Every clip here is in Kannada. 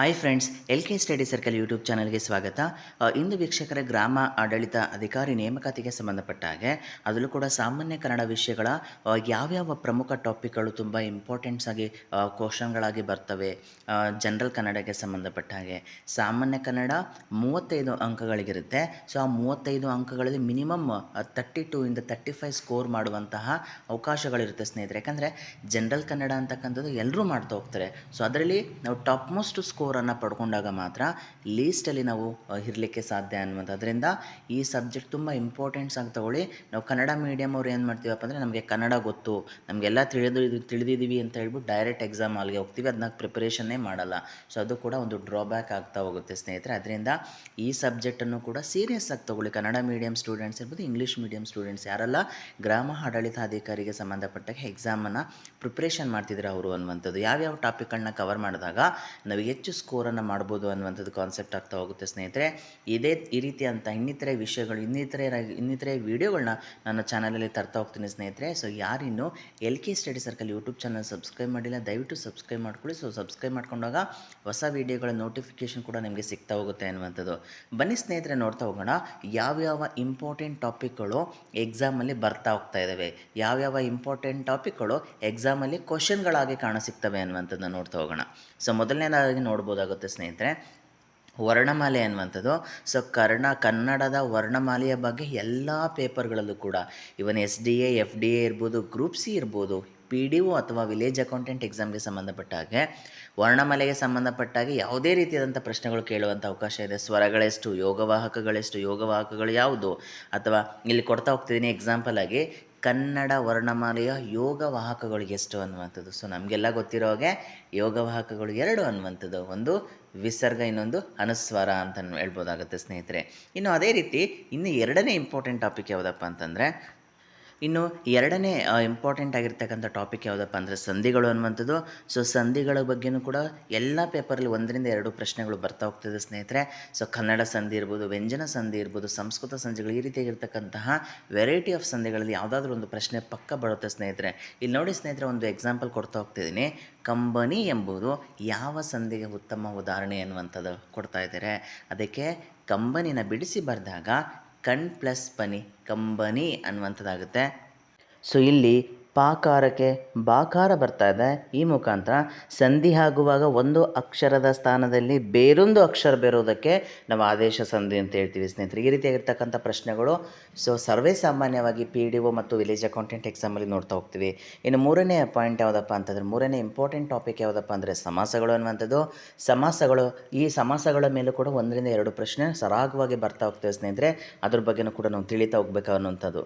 Hi friends L K study circle YouTube ಚಾನಲ್ಗೆ ಸ್ವಾಗತ. ಇಂದು ವೀಕ್ಷಕರ ಗ್ರಾಮ ಆಡಳಿತ ಅಧಿಕಾರಿ ನೇಮಕಾತಿಗೆ ಸಂಬಂಧಪಟ್ಟ ಹಾಗೆ, ಅದರಲ್ಲೂ ಕೂಡ ಸಾಮಾನ್ಯ ಕನ್ನಡ ವಿಷಯಗಳ ಯಾವ್ಯಾವ ಪ್ರಮುಖ ಟಾಪಿಕ್ಗಳು ತುಂಬ ಇಂಪಾರ್ಟೆಂಟ್ಸ್ ಆಗಿ ಕ್ವಶನ್ಗಳಾಗಿ ಬರ್ತವೆ ಜನರಲ್ ಕನ್ನಡಕ್ಕೆ ಸಂಬಂಧಪಟ್ಟ ಹಾಗೆ. ಸಾಮಾನ್ಯ ಕನ್ನಡ ಮೂವತ್ತೈದು ಅಂಕಗಳಿಗಿರುತ್ತೆ. ಸೊ ಆ ಮೂವತ್ತೈದು ಅಂಕಗಳಲ್ಲಿ ಮಿನಿಮಮ್ ತರ್ಟಿ ಟು ಇಂದ ತರ್ಟಿ ಫೈವ್ ಸ್ಕೋರ್ ಮಾಡುವಂತಹ ಅವಕಾಶಗಳಿರುತ್ತೆ ಸ್ನೇಹಿತರೆ. ಯಾಕಂದರೆ ಜನರಲ್ ಕನ್ನಡ ಅಂತಕ್ಕಂಥದ್ದು ಎಲ್ಲರೂ ಮಾಡ್ತಾ ಹೋಗ್ತಾರೆ. ಸೊ ಅದರಲ್ಲಿ ನಾವು ಟಾಪ್ ಮೋಸ್ಟ್ ಸ್ಕೋರನ್ನು ಪಡ್ಕೊಂಡಾಗ ಮಾತ್ರ ಲೀಸ್ಟಲ್ಲಿ ನಾವು ಇರಲಿಕ್ಕೆ ಸಾಧ್ಯ ಅನ್ನುವಂಥದ್ರಿಂದ ಈ ಸಬ್ಜೆಕ್ಟ್ ತುಂಬ ಇಂಪಾರ್ಟೆಂಟ್ಸ್ ಆಗಿ ತಗೊಳ್ಳಿ. ನಾವು ಕನ್ನಡ ಮೀಡಿಯಮ್ ಅವ್ರು ಏನು ಮಾಡ್ತೀವಪ್ಪ ಅಂದರೆ ನಮಗೆ ಕನ್ನಡ ಗೊತ್ತು. ನಮಗೆಲ್ಲ ತಿಳಿದು ತಿಳಿದಿದ್ದೀವಿ ಅಂತ ಹೇಳ್ಬಿಟ್ಟು ಡೈರೆಕ್ಟ್ ಎಕ್ಸಾಮ್ ಅಲ್ಲಿಗೆ ಹೋಗ್ತೀವಿ. ಅದನ್ನ ಪ್ರಿಪರೇಷನ್ನೇ ಮಾಡಲ್ಲ. ಸೊ ಅದು ಕೂಡ ಒಂದು ಡ್ರಾಬ್ಯಾಕ್ ಆಗ್ತಾ ಹೋಗುತ್ತೆ ಸ್ನೇಹಿತರೆ. ಅದರಿಂದ ಈ ಸಬ್ಜೆಕ್ಟನ್ನು ಕೂಡ ಸೀರಿಯಸ್ ಆಗಿ ತಗೊಳ್ಳಿ. ಕನ್ನಡ ಮೀಡಿಯಂ ಸ್ಟೂಡೆಂಟ್ಸ್ ಇರ್ಬೋದು ಇಂಗ್ಲೀಷ್ ಮೀಡಿಯಂ ಸ್ಟೂಡೆಂಟ್ಸ್ ಯಾರೆಲ್ಲ ಗ್ರಾಮ ಆಡಳಿತಾಧಿಕಾರಿಗೆ ಸಂಬಂಧಪಟ್ಟಾಗ ಎಕ್ಸಾಮನ್ನು ಪ್ರಿಪ್ರೇಷನ್ ಮಾಡ್ತಿದ್ರೆ ಅವರು ಅನ್ನುವಂಥದ್ದು. ಯಾವ್ಯಾವ ಟಾಪಿಕ್ಗಳನ್ನ ಕವರ್ ಮಾಡಿದಾಗ ನಾವು ಹೆಚ್ಚು ಸ್ಕೋರನ್ನು ಮಾಡ್ಬೋದು ಅನ್ನುವಂಥದ್ದು ಕಾನ್ಸೆಪ್ಟ್ ಆಗ್ತಾ ಹೋಗುತ್ತೆ ಸ್ನೇಹಿತರೆ. ಇದೇ ಈ ರೀತಿಯಂಥ ಇನ್ನಿತರೆ ವಿಷಯಗಳು, ಇನ್ನಿತರೆ ಇನ್ನಿತರೆ ವೀಡಿಯೋಗಳನ್ನ ನನ್ನ ಚಾನಲಲ್ಲಿ ತರ್ತಾ ಹೋಗ್ತೀನಿ ಸ್ನೇಹಿತರೆ. So ಯಾರಿನ್ನೂ L K study circle YouTube channel subscribe ಮಾಡಿಲ್ಲ, ದಯವಿಟ್ಟು ಸಬ್ಸ್ಕ್ರೈಬ್ ಮಾಡ್ಕೊಳ್ಳಿ. ಸೊ ಸಬ್ಸ್ಕ್ರೈಬ್ ಮಾಡ್ಕೊಂಡಾಗ ಹೊಸ ವೀಡಿಯೋಗಳ ನೋಟಿಫಿಕೇಷನ್ ಕೂಡ ನಿಮಗೆ ಸಿಗ್ತಾ ಹೋಗುತ್ತೆ ಅನ್ನುವಂಥದ್ದು. ಬನ್ನಿ ಸ್ನೇಹಿತರೆ, ನೋಡ್ತಾ ಹೋಗೋಣ. ಯಾವ್ಯಾವ ಇಂಪಾರ್ಟೆಂಟ್ ಟಾಪಿಕ್ಗಳು ಎಕ್ಸಾಮಲ್ಲಿ ಬರ್ತಾ ಹೋಗ್ತಾ ಇದ್ದಾವೆ ಯಾವ್ಯಾವ ಇಂಪಾರ್ಟೆಂಟ್ ಟಾಪಿಕ್ಗಳು ಎಕ್ಸಾಮಲ್ಲಿ ಕ್ವಶನ್ಗಳಾಗಿ ಕಾಣಸಿಗ್ತವೆ ಅನ್ನುವಂಥದ್ದನ್ನ ನೋಡ್ತಾ ಹೋಗೋಣ. ಸೊ ಮೊದಲನೇದಾಗಿ ನೋಡ್ಬೋದಾಗುತ್ತೆ ಸ್ನೇಹಿತರೆ. ವರ್ಣಮಾಲೆ ಅನ್ನುವಂಥದ್ದು. ಸೊ ಕರ್ಣ, ಕನ್ನಡದ ವರ್ಣಮಾಲೆಯ ಬಗ್ಗೆ ಎಲ್ಲ ಪೇಪರ್ಗಳಲ್ಲೂ ಕೂಡ even S D A F D A ಇರ್ಬೋದು ಗ್ರೂಪ್ ಸಿ ಇರ್ಬೋದು ಪಿ ಡಿ ಒ ಅಥವಾ ವಿಲೇಜ್ ಅಕೌಂಟೆಂಟ್ ಎಕ್ಸಾಮ್ಗೆ ಸಂಬಂಧಪಟ್ಟ ಹಾಗೆ, ವರ್ಣಮಾಲೆಗೆ ಸಂಬಂಧಪಟ್ಟ ಹಾಗೆ ಯಾವುದೇ ರೀತಿಯಾದಂಥ ಪ್ರಶ್ನೆಗಳು ಕೇಳುವಂಥ ಅವಕಾಶ ಇದೆ. ಸ್ವರಗಳೆಷ್ಟು, ಯೋಗವಾಹಕಗಳೆಷ್ಟು, ಯೋಗವಾಹಕಗಳು ಯಾವುದು? ಅಥವಾ ಇಲ್ಲಿ ಕೊಡ್ತಾ ಹೋಗ್ತಿದ್ದೀನಿ ಎಕ್ಸಾಂಪಲ್ ಆಗಿ ಕನ್ನಡ ವರ್ಣಮಾಲೆಯ ಯೋಗವಾಹಕಗಳು ಎಷ್ಟು ಅನ್ನುವಂಥದ್ದು. ಸೊ ನಮಗೆಲ್ಲ ಗೊತ್ತಿರೋ ಹಾಗೆ ಯೋಗವಾಹಕಗಳು ಎರಡು ಅನ್ನುವಂಥದ್ದು. ಒಂದು ವಿಸರ್ಗ, ಇನ್ನೊಂದು ಅನುಸ್ವಾರ ಅಂತ ಹೇಳ್ಬೋದಾಗುತ್ತೆ ಸ್ನೇಹಿತರೆ. ಇನ್ನು ಅದೇ ರೀತಿ, ಇನ್ನು ಎರಡನೇ ಇಂಪಾರ್ಟೆಂಟ್ ಟಾಪಿಕ್ ಯಾವುದಪ್ಪ ಅಂತಂದರೆ ಇನ್ನು ಎರಡನೇ ಇಂಪಾರ್ಟೆಂಟ್ ಆಗಿರ್ತಕ್ಕಂಥ ಟಾಪಿಕ್ ಯಾವುದಪ್ಪ ಅಂದರೆ ಸಂಧಿಗಳು ಅನ್ನುವಂಥದ್ದು. ಸೊ ಸಂಧಿಗಳ ಬಗ್ಗೆನೂ ಕೂಡ ಎಲ್ಲ ಪೇಪರಲ್ಲಿ ಒಂದರಿಂದ ಎರಡು ಪ್ರಶ್ನೆಗಳು ಬರ್ತಾ ಹೋಗ್ತದೆ ಸ್ನೇಹಿತರೆ. ಸೊ ಕನ್ನಡ ಸಂಧಿ ಇರ್ಬೋದು, ವ್ಯಂಜನ ಸಂಧಿ ಇರ್ಬೋದು, ಸಂಸ್ಕೃತ ಸಂಧಿಗಳು ಈ ರೀತಿಯಾಗಿರ್ತಕ್ಕಂತಹ ವೆರೈಟಿ ಆಫ್ ಸಂಧಿಗಳಲ್ಲಿ ಯಾವುದಾದ್ರೂ ಒಂದು ಪ್ರಶ್ನೆ ಪಕ್ಕ ಬರುತ್ತೆ ಸ್ನೇಹಿತರೆ. ಇಲ್ಲಿ ನೋಡಿ ಸ್ನೇಹಿತರೆ, ಒಂದು ಎಕ್ಸಾಂಪಲ್ ಕೊಡ್ತಾ ಹೋಗ್ತಿದ್ದೀನಿ. ಕಂಬನಿ ಎಂಬುದು ಯಾವ ಸಂಧಿಗೆ ಉತ್ತಮ ಉದಾಹರಣೆ ಅನ್ನುವಂಥದ್ದು ಕೊಡ್ತಾ ಇದ್ದಾರೆ. ಅದಕ್ಕೆ ಕಂಬನಿನ ಬಿಡಿಸಿ ಬರೆದಾಗ ಕಣ್ ಪ್ಲಸ್ ಪನಿ ಕಂಬನಿ ಅನ್ನುವಂಥದ್ದಾಗುತ್ತೆ. ಸೊ ಇಲ್ಲಿ ಪಾಕಾರಕ್ಕೆ ಬಾಕಾರ ಬರ್ತಾ ಇದೆ. ಈ ಮುಖಾಂತರ ಸಂಧಿ ಆಗುವಾಗ ಒಂದು ಅಕ್ಷರದ ಸ್ಥಾನದಲ್ಲಿ ಬೇರೊಂದು ಅಕ್ಷರ ಬೇರೋದಕ್ಕೆ ನಾವು ಆದೇಶ ಸಂಧಿ ಅಂತ ಹೇಳ್ತೀವಿ ಸ್ನೇಹಿತರೆ. ಈ ರೀತಿಯಾಗಿರ್ತಕ್ಕಂಥ ಪ್ರಶ್ನೆಗಳು, ಸೊ ಸರ್ವೇ ಸಾಮಾನ್ಯವಾಗಿ ಪಿ ಡಿ ಒ ಮತ್ತು ವಿಲೇಜ್ ಅಕೌಂಟೆಂಟ್ ಎಕ್ಸಾಮಲ್ಲಿ ನೋಡ್ತಾ ಹೋಗ್ತೀವಿ. ಇನ್ನು ಮೂರನೇ ಪಾಯಿಂಟ್ ಯಾವುದಪ್ಪ ಅಂತಂದರೆ, ಮೂರನೇ ಇಂಪಾರ್ಟೆಂಟ್ ಟಾಪಿಕ್ ಯಾವುದಪ್ಪ ಅಂದರೆ ಸಮಾಸಗಳು ಅನ್ನುವಂಥದ್ದು. ಸಮಾಸಗಳು, ಈ ಸಮಾಸಗಳ ಮೇಲೂ ಕೂಡ ಒಂದರಿಂದ ಎರಡು ಪ್ರಶ್ನೆ ಸರಾಗವಾಗಿ ಬರ್ತಾ ಹೋಗ್ತೇವೆ ಸ್ನೇಹಿತರೆ. ಅದ್ರ ಬಗ್ಗೆನೂ ಕೂಡ ನಾವು ತಿಳಿತಾ ಹೋಗ್ಬೇಕು ಅನ್ನುವಂಥದ್ದು.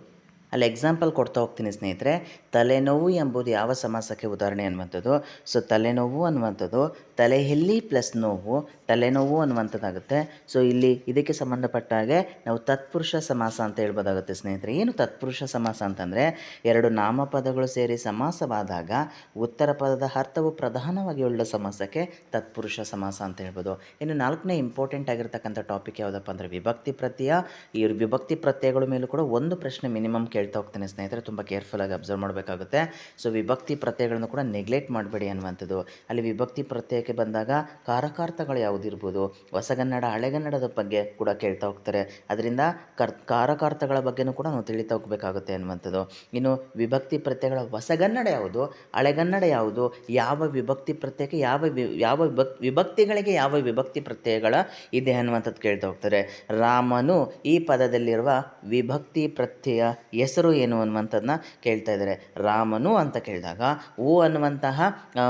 ಅಲ್ಲಿ ಎಕ್ಸಾಂಪಲ್ ಕೊಡ್ತಾ ಹೋಗ್ತೀನಿ ಸ್ನೇಹಿತರೆ. ತಲೆನೋವು ಎಂಬುದು ಯಾವ ಸಮಾಸಕ್ಕೆ ಉದಾಹರಣೆ ಅನ್ನುವಂಥದ್ದು. ಸೊ ತಲೆನೋವು ಅನ್ನುವಂಥದ್ದು ತಲೆಹೆಲ್ಲಿ ಪ್ಲಸ್ ನೋವು, ತಲೆನೋವು ಅನ್ನುವಂಥದ್ದಾಗುತ್ತೆ. ಸೊ ಇಲ್ಲಿ ಇದಕ್ಕೆ ಸಂಬಂಧಪಟ್ಟ ಹಾಗೆ ನಾವು ತತ್ಪುರುಷ ಸಮಾಸ ಅಂತ ಹೇಳ್ಬೋದಾಗುತ್ತೆ ಸ್ನೇಹಿತರೆ. ಏನು ತತ್ಪುರುಷ ಸಮಾಸ ಅಂತಂದರೆ, ಎರಡು ನಾಮಪದಗಳು ಸೇರಿ ಸಮಾಸವಾದಾಗ ಉತ್ತರ ಪದದ ಅರ್ಥವು ಪ್ರಧಾನವಾಗಿ ಉಳ್ಳ ಸಮಾಸಕ್ಕೆ ತತ್ಪುರುಷ ಸಮಾಸ ಅಂತ ಹೇಳ್ಬೋದು. ಇನ್ನು ನಾಲ್ಕನೇ ಇಂಪಾರ್ಟೆಂಟ್ ಆಗಿರ್ತಕ್ಕಂಥ ಟಾಪಿಕ್ ಯಾವುದಪ್ಪ ಅಂದರೆ, ವಿಭಕ್ತಿ ಪ್ರತ್ಯಯ. ಈ ವಿಭಕ್ತಿ ಪ್ರತ್ಯಯಗಳ ಮೇಲೂ ಕೂಡ ಒಂದು ಪ್ರಶ್ನೆ ಮಿನಿಮಮ್ ಕೇಳ್ತಾ ಹೋಗ್ತೇನೆ ಸ್ನೇಹಿತರೆ, ತುಂಬ ಕೇರ್ಫುಲ್ಲಾಗಿ ಅಬ್ಸರ್ವ್ ಮಾಡಬೇಕಾಗುತ್ತೆ. ಸೊ ವಿಭಕ್ತಿ ಪ್ರತ್ಯಯಗಳನ್ನು ಕೂಡ ನೆಗ್ಲೆಕ್ಟ್ ಮಾಡಬೇಡಿ ಅನ್ನುವಂಥದ್ದು. ಅಲ್ಲಿ ವಿಭಕ್ತಿ ಪ್ರತ್ಯಯಕ್ಕೆ ಬಂದಾಗ ಕಾರಕಾರ್ಥಗಳು ಯಾವುದಿರ್ಬೋದು? ಹೊಸಗನ್ನಡ, ಹಳೆಗನ್ನಡದ ಬಗ್ಗೆ ಕೂಡ ಕೇಳ್ತಾ ಹೋಗ್ತಾರೆ. ಅದರಿಂದ ಕರ್, ಕಾರಕಾರ್ಥಗಳ ಬಗ್ಗೆನೂ ಕೂಡ ನಾವು ತಿಳಿತಾ ಹೋಗಬೇಕಾಗುತ್ತೆ ಅನ್ನುವಂಥದ್ದು. ಇನ್ನು ವಿಭಕ್ತಿ ಪ್ರತ್ಯಯಗಳ ಹೊಸಗನ್ನಡ ಯಾವುದು? ಹಳೆಗನ್ನಡ ಯಾವುದು? ಯಾವ ವಿಭಕ್ತಿ ಪ್ರತ್ಯಯಕ್ಕೆ ಯಾವ ಯಾವ ವಿಭಕ್ತಿಗಳಿಗೆ ಯಾವ ವಿಭಕ್ತಿ ಪ್ರತ್ಯಯಗಳ ಇದೆ ಅನ್ನುವಂಥದ್ದು ಕೇಳ್ತಾ ಹೋಗ್ತಾರೆ. ರಾಮನು ಈ ಪದದಲ್ಲಿರುವ ವಿಭಕ್ತಿ ಪ್ರತ್ಯಯ ಹೆಸರು ಏನು ಅನ್ನುವಂಥದ್ದನ್ನ ಕೇಳ್ತಾ ಇದ್ದಾರೆ. ರಾಮನು ಅಂತ ಕೇಳಿದಾಗ, ಓ ಅನ್ನುವಂತಹ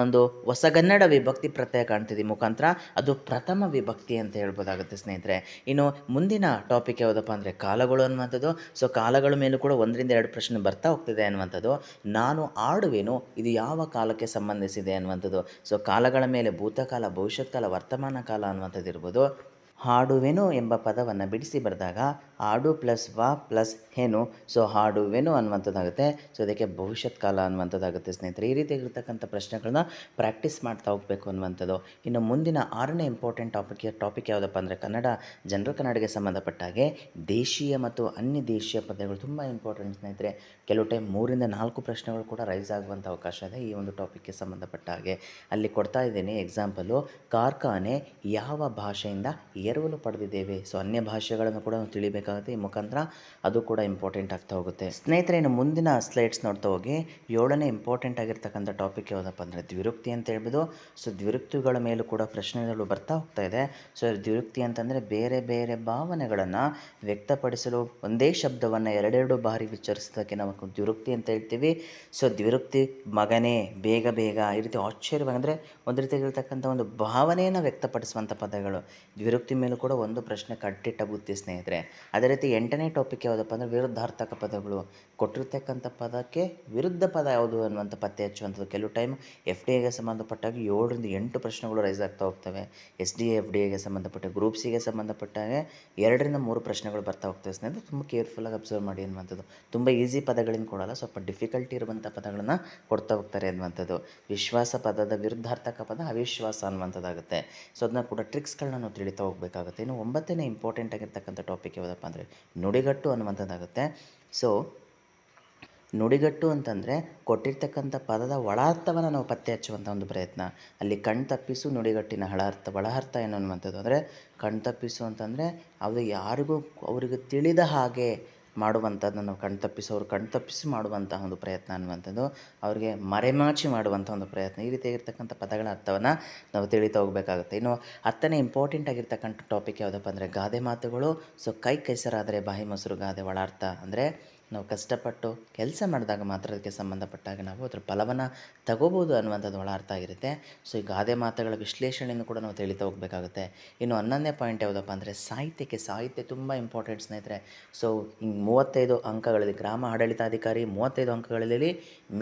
ಒಂದು ಹೊಸಗನ್ನಡ ವಿಭಕ್ತಿ ಪ್ರತ್ಯಯ ಕಾಣ್ತಿದೆ ಮುಖಾಂತರ. ಅದು ಪ್ರಥಮ ವಿಭಕ್ತಿ ಅಂತ ಹೇಳ್ಬೋದಾಗುತ್ತೆ ಸ್ನೇಹಿತರೆ. ಇನ್ನು ಮುಂದಿನ ಟಾಪಿಕ್ ಯಾವುದಪ್ಪ ಅಂದರೆ ಕಾಲಗಳು ಅನ್ನುವಂಥದ್ದು. ಸೊ ಕಾಲಗಳ ಮೇಲೂ ಕೂಡ ಒಂದರಿಂದ ಎರಡು ಪ್ರಶ್ನೆ ಬರ್ತಾ ಹೋಗ್ತಿದೆ ಅನ್ನುವಂಥದ್ದು. ನಾನು ಆಡುವೆನು, ಇದು ಯಾವ ಕಾಲಕ್ಕೆ ಸಂಬಂಧಿಸಿದೆ ಅನ್ನುವಂಥದ್ದು. ಸೊ ಕಾಲಗಳ ಮೇಲೆ ಭೂತಕಾಲ ಭವಿಷ್ಯತ್ ಕಾಲ ವರ್ತಮಾನ ಕಾಲ ಅನ್ನುವಂಥದ್ದು ಇರ್ಬೋದು ಹಾಡುವೆನು ಎಂಬ ಪದವನ್ನು ಬಿಡಿಸಿ ಬರೆದಾಗ ಆಡು ಪ್ಲಸ್ ವಾ ಪ್ಲಸ್ ಏನು ಸೊ ಹಾಡುವೆನು ಅನ್ನುವಂಥದ್ದಾಗುತ್ತೆ. ಸೊ ಅದಕ್ಕೆ ಭವಿಷ್ಯತ್ ಕಾಲ ಅನ್ನುವಂಥದ್ದಾಗುತ್ತೆ ಸ್ನೇಹಿತರೆ. ಈ ರೀತಿಯಾಗಿರ್ತಕ್ಕಂಥ ಪ್ರಶ್ನೆಗಳನ್ನ ಪ್ರಾಕ್ಟೀಸ್ ಮಾಡ್ತಾ ಹೋಗಬೇಕು ಅನ್ನುವಂಥದ್ದು. ಇನ್ನು ಮುಂದಿನ ಆರನೇ ಇಂಪಾರ್ಟೆಂಟ್ ಟಾಪಿಕ್ ಟಾಪಿಕ್ ಯಾವುದಪ್ಪ ಅಂದರೆ ಕನ್ನಡ ಜನರಲ್ ಕನ್ನಡಿಗೆ ಸಂಬಂಧಪಟ್ಟ ಹಾಗೆ ದೇಶೀಯ ಮತ್ತು ಅನ್ಯ ದೇಶೀಯ ಪದಗಳು ತುಂಬ ಇಂಪಾರ್ಟೆಂಟ್ ಸ್ನೇಹಿತರೆ. ಕೆಲವು ಟೈಮ್ ಮೂರಿಂದ ನಾಲ್ಕು ಪ್ರಶ್ನೆಗಳು ಕೂಡ ರೈಸ್ ಆಗುವಂಥ ಅವಕಾಶ ಇದೆ ಈ ಒಂದು ಟಾಪಿಕ್ಗೆ ಸಂಬಂಧಪಟ್ಟ ಹಾಗೆ. ಅಲ್ಲಿ ಕೊಡ್ತಾ ಇದ್ದೀನಿ ಎಕ್ಸಾಂಪಲು ಕಾರ್ಖಾನೆ ಯಾವ ಭಾಷೆಯಿಂದ ಎರವಲು ಪಡೆದಿದ್ದೇವೆ? ಸೊ ಅನ್ಯ ಭಾಷೆಗಳನ್ನು ಕೂಡ ನಾವು ತಿಳಿಬೇಕಾಗುತ್ತೆ ಈ ಮುಖಾಂತರ ಅದು ಕೂಡ ಇಂಪಾರ್ಟೆಂಟ್ ಆಗ್ತಾ ಹೋಗುತ್ತೆ. ಸ್ನೇಹಿತರೆ, ಇನ್ನು ಮುಂದಿನ ಸ್ಲೈಡ್ಸ್ ನೋಡ್ತಾ ಹೋಗಿ. ಏಳನೇ ಇಂಪಾರ್ಟೆಂಟ್ ಆಗಿರ್ತಕ್ಕಂಥ ಟಾಪಿಕ್ ಯಾವುದಪ್ಪ ಅಂದರೆ ದ್ವಿರುಕ್ತಿ ಅಂತ ಹೇಳ್ಬೋದು. ಸೊ ದ್ವಿರುಕ್ತಿಗಳ ಮೇಲೂ ಕೂಡ ಪ್ರಶ್ನೆಗಳು ಬರ್ತಾ ಹೋಗ್ತಾ ಇದೆ. ಸೊ ದ್ವಿರುಕ್ತಿ ಅಂತಂದರೆ ಬೇರೆ ಬೇರೆ ಭಾವನೆಗಳನ್ನು ವ್ಯಕ್ತಪಡಿಸಲು ಒಂದೇ ಶಬ್ದವನ್ನು ಎರಡೆರಡು ಬಾರಿ ವಿಚಾರಿಸೋದಕ್ಕೆ ನಾವು ದ್ವಿರುಕ್ತಿ ಅಂತ ಹೇಳ್ತೀವಿ. ಸೊ ದ್ವಿರುಕ್ತಿ ಮಗನೇ, ಬೇಗ ಬೇಗ ಈ ರೀತಿ ಆಶ್ಚರ್ಯವಾಗಿ ಅಂದರೆ ಒಂದು ರೀತಿಯಾಗಿರ್ತಕ್ಕಂಥ ಒಂದು ಭಾವನೆಯನ್ನು ವ್ಯಕ್ತಪಡಿಸುವಂಥ ಪದಗಳು. ದ್ವಿರುಕ್ತಿ ಮೇಲೂ ಕೂಡ ಒಂದು ಪ್ರಶ್ನೆ ಕಟ್ಟಿಟ್ಟ ಬುದ್ಧಿ ಸ್ನೇಹಿತರೆ. ಅದೇ ರೀತಿ ಎಂಟನೇ ಟಾಪಿಕ್ ಯಾವುದಪ್ಪ ಅಂದರೆ ವಿರುದ್ಧಾರ್ಥಕ ಪದಗಳು. ಕೊಟ್ಟಿರ್ತಕ್ಕಂಥ ಪದಕ್ಕೆ ವಿರುದ್ಧ ಪದ ಯಾವುದು ಅನ್ನುವಂಥ ಪತ್ತೆ ಹಚ್ಚುವಂಥದ್ದು. ಕೆಲವು ಟೈಮ್ ಎಫ್ ಡಿ ಎಗೆ ಸಂಬಂಧಪಟ್ಟಾಗ ಏಳರಿಂದ ಎಂಟು ಪ್ರಶ್ನೆಗಳು ರೈಸ್ ಆಗ್ತಾ ಹೋಗ್ತವೆ. ಎಸ್ ಡಿ ಎಫ್ ಡಿ ಎಗೆ ಸಂಬಂಧಪಟ್ಟ ಗ್ರೂಪ್ ಸಿಗೆ ಸಂಬಂಧಪಟ್ಟಾಗೆ ಎರಡರಿಂದ ಮೂರು ಪ್ರಶ್ನೆಗಳು ಬರ್ತಾ ಹೋಗ್ತವೆ. ಸ್ನೇಹಿತರೆ ತುಂಬ ಕೇರ್ಫುಲ್ಲಾಗಿ ಅಬ್ಸರ್ವ್ ಮಾಡಿ ಅನ್ನುವಂಥದ್ದು. ತುಂಬ ಈಸಿ ಪದಗಳಿಂದ ಕೊಡಲ್ಲ, ಸ್ವಲ್ಪ ಡಿಫಿಕಲ್ಟಿ ಇರುವಂಥ ಪದಗಳನ್ನು ಕೊಡ್ತಾ ಹೋಗ್ತಾರೆ ಅನ್ನುವಂಥದ್ದು. ವಿಶ್ವಾಸ ಪದದ ವಿರುದ್ಧಾರ್ಥಕ ಪದ ಅವಿಶ್ವಾಸ ಅನ್ನುವಂಥದ್ದಾಗುತ್ತೆ. ಸೊ, ಅದನ್ನ ಕೂಡ ಟ್ರಿಕ್ಸ್ಗಳನ್ನ ನಾವು ತಿಳಿತಾ ಹೋಗಬೇಕಾಗುತ್ತೆ. ಇನ್ನು ಒಂಬತ್ತನೇ ಇಂಪಾರ್ಟೆಂಟ್ ಆಗಿರ್ತಕ್ಕಂಥ ಟಾಪಿಕ್ ಯಾವುದಪ್ಪ ಅಂದರೆ ನುಡಿಗಟ್ಟು ಅನ್ನುವಂಥದ್ದಾಗುತ್ತೆ. ಸೊ ನುಡಿಗಟ್ಟು ಅಂತಂದರೆ ಕೊಟ್ಟಿರ್ತಕ್ಕಂಥ ಪದದ ಒಳಾರ್ಥವನ್ನು ನಾವು ಪತ್ತೆ ಹಚ್ಚುವಂಥ ಒಂದು ಪ್ರಯತ್ನ. ಅಲ್ಲಿ ಕಣ್ ತಪ್ಪಿಸು, ನುಡಿಗಟ್ಟಿನ ಹಳಾರ್ಥ, ಒಳಾರ್ಥ ಏನು ಅನ್ನುವಂಥದ್ದು ಅಂದರೆ ಕಣ್ ತಪ್ಪಿಸು ಅಂತಂದರೆ ಅದು ಯಾರಿಗೂ ಅವರಿಗೆ ತಿಳಿದ ಹಾಗೆ ಮಾಡುವಂಥದ್ದು, ನಾವು ಕಣ್ ತಪ್ಪಿಸಿ ಅವ್ರು ಕಣ್ ತಪ್ಪಿಸಿ ಮಾಡುವಂತಹ ಒಂದು ಪ್ರಯತ್ನ ಅನ್ನುವಂಥದ್ದು, ಅವರಿಗೆ ಮರೆಮಾಚಿ ಮಾಡುವಂಥ ಒಂದು ಪ್ರಯತ್ನ. ಈ ರೀತಿಯಾಗಿರ್ತಕ್ಕಂಥ ಪದಗಳ ಅರ್ಥವನ್ನು ನಾವು ತಿಳಿತಾ ಹೋಗಬೇಕಾಗುತ್ತೆ. ಇನ್ನು ಹತ್ತನೇ ಇಂಪಾರ್ಟೆಂಟ್ ಆಗಿರ್ತಕ್ಕಂಥ ಟಾಪಿಕ್ ಯಾವುದಪ್ಪ ಅಂದರೆ, ಗಾದೆ ಮಾತುಗಳು. ಸೊ ಕೈ ಕೆಸರಾದರೆ ಬಾಯಿ ಮೊಸರು ಗಾದೆ ಒಳಾರ್ಥ ಅಂದರೆ ನಾವು ಕಷ್ಟಪಟ್ಟು ಕೆಲಸ ಮಾಡಿದಾಗ ಮಾತ್ರ ಅದಕ್ಕೆ ಸಂಬಂಧಪಟ್ಟಾಗ ನಾವು ಅದರ ಫಲವನ್ನು ತಗೋಬೋದು ಅನ್ನುವಂಥದ್ದು ಒಳ ಅರ್ಥ ಆಗಿರುತ್ತೆ. ಸೊ ಈ ಗಾದೆ ಮಾತುಗಳ ವಿಶ್ಲೇಷಣೆಯನ್ನು ಕೂಡ ನಾವು ತಿಳಿತಾ ಹೋಗಬೇಕಾಗುತ್ತೆ. ಇನ್ನು ಹನ್ನೊಂದನೇ ಪಾಯಿಂಟ್ ಯಾವುದಪ್ಪ ಅಂದರೆ ಸಾಹಿತ್ಯಕ್ಕೆ ಸಾಹಿತ್ಯ ತುಂಬ ಇಂಪಾರ್ಟೆಂಟ್ ಸ್ನೇಹಿತರೆ. ಸೊ ಹಿಂಗೆ ಮೂವತ್ತೈದು ಅಂಕಗಳಲ್ಲಿ ಗ್ರಾಮ ಆಡಳಿತಾಧಿಕಾರಿ ಮೂವತ್ತೈದು ಅಂಕಗಳಲ್ಲಿ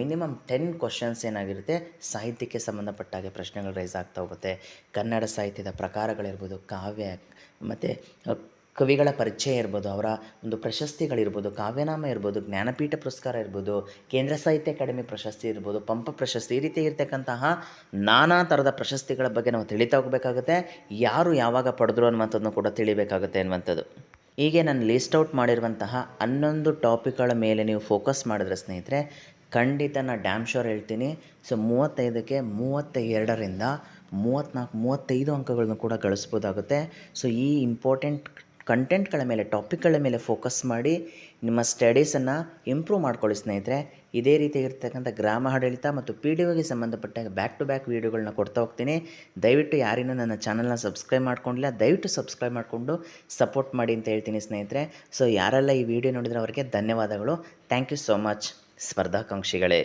ಮಿನಿಮಮ್ ಟೆನ್ ಕ್ವಶನ್ಸ್ ಏನಾಗಿರುತ್ತೆ ಸಾಹಿತ್ಯಕ್ಕೆ ಸಂಬಂಧಪಟ್ಟಾಗೆ ಪ್ರಶ್ನೆಗಳು ರೈಸ್ ಆಗ್ತಾ ಹೋಗುತ್ತೆ. ಕನ್ನಡ ಸಾಹಿತ್ಯದ ಪ್ರಕಾರಗಳಿರ್ಬೋದು, ಕಾವ್ಯ, ಮತ್ತು ಕವಿಗಳ ಪರಿಚಯ ಇರ್ಬೋದು, ಅವರ ಒಂದು ಪ್ರಶಸ್ತಿಗಳಿರ್ಬೋದು, ಕಾವ್ಯನಾಮ ಇರ್ಬೋದು, ಜ್ಞಾನಪೀಠ ಪುರಸ್ಕಾರ ಇರ್ಬೋದು, ಕೇಂದ್ರ ಸಾಹಿತ್ಯ ಅಕಾಡೆಮಿ ಪ್ರಶಸ್ತಿ ಇರ್ಬೋದು, ಪಂಪ ಪ್ರಶಸ್ತಿ ಈ ರೀತಿ ಇರ್ತಕ್ಕಂತಹ ನಾನಾ ಥರದ ಪ್ರಶಸ್ತಿಗಳ ಬಗ್ಗೆ ನಾವು ತಿಳಿತಾ ಹೋಗಬೇಕಾಗುತ್ತೆ. ಯಾರು ಯಾವಾಗ ಪಡೆದ್ರು ಅನ್ನುವಂಥದ್ದನ್ನು ಕೂಡ ತಿಳಿಬೇಕಾಗುತ್ತೆ ಅನ್ನುವಂಥದ್ದು. ಹೀಗೆ ನಾನು ಲಿಸ್ಟ್ ಔಟ್ ಮಾಡಿರುವಂತಹ ಹನ್ನೊಂದು ಟಾಪಿಕ್ಗಳ ಮೇಲೆ ನೀವು ಫೋಕಸ್ ಮಾಡಿದ್ರೆ ಸ್ನೇಹಿತರೆ, ಖಂಡಿತ ನಾನು ಡ್ಯಾಮ್ ಶೋರ್ ಹೇಳ್ತೀನಿ, ಸೊ ಮೂವತ್ತೈದಕ್ಕೆ ಮೂವತ್ತ ಎರಡರಿಂದ ಮೂವತ್ತ್ನಾಲ್ಕು ಮೂವತ್ತೈದು ಅಂಕಗಳನ್ನು ಕೂಡ ಗಳಿಸ್ಬೋದಾಗುತ್ತೆ. ಸೊ ಈ ಇಂಪಾರ್ಟೆಂಟ್ ಕಂಟೆಂಟ್ಗಳ ಮೇಲೆ, ಟಾಪಿಕ್ಗಳ ಮೇಲೆ ಫೋಕಸ್ ಮಾಡಿ ನಿಮ್ಮ ಸ್ಟಡೀಸನ್ನು ಇಂಪ್ರೂವ್ ಮಾಡ್ಕೊಳ್ಳಿ ಸ್ನೇಹಿತರೆ. ಇದೇ ರೀತಿ ಇರ್ತಕ್ಕಂಥ ಗ್ರಾಮ ಆಡಳಿತ ಮತ್ತು ಪಿ ಡಿ ಒಗೆ ಸಂಬಂಧಪಟ್ಟ ಬ್ಯಾಕ್ ಟು ಬ್ಯಾಕ್ ವೀಡಿಯೋಗಳನ್ನ ಕೊಡ್ತಾ ಹೋಗ್ತೀನಿ. ದಯವಿಟ್ಟು ಯಾರಿನೂ ನನ್ನ ಚಾನಲ್ನ ಸಬ್ಸ್ಕ್ರೈಬ್ ಮಾಡ್ಕೊಂಡಿಲ್ಲ, ದಯವಿಟ್ಟು ಸಬ್ಸ್ಕ್ರೈಬ್ ಮಾಡಿಕೊಂಡು ಸಪೋರ್ಟ್ ಮಾಡಿ ಅಂತ ಹೇಳ್ತೀನಿ ಸ್ನೇಹಿತರೆ. ಸೊ ಯಾರೆಲ್ಲ ಈ ವಿಡಿಯೋ ನೋಡಿದ್ರೆ ಅವರಿಗೆ ಧನ್ಯವಾದಗಳು. Thank you so much ಸ್ಪರ್ಧಾಕಾಂಕ್ಷಿಗಳೇ.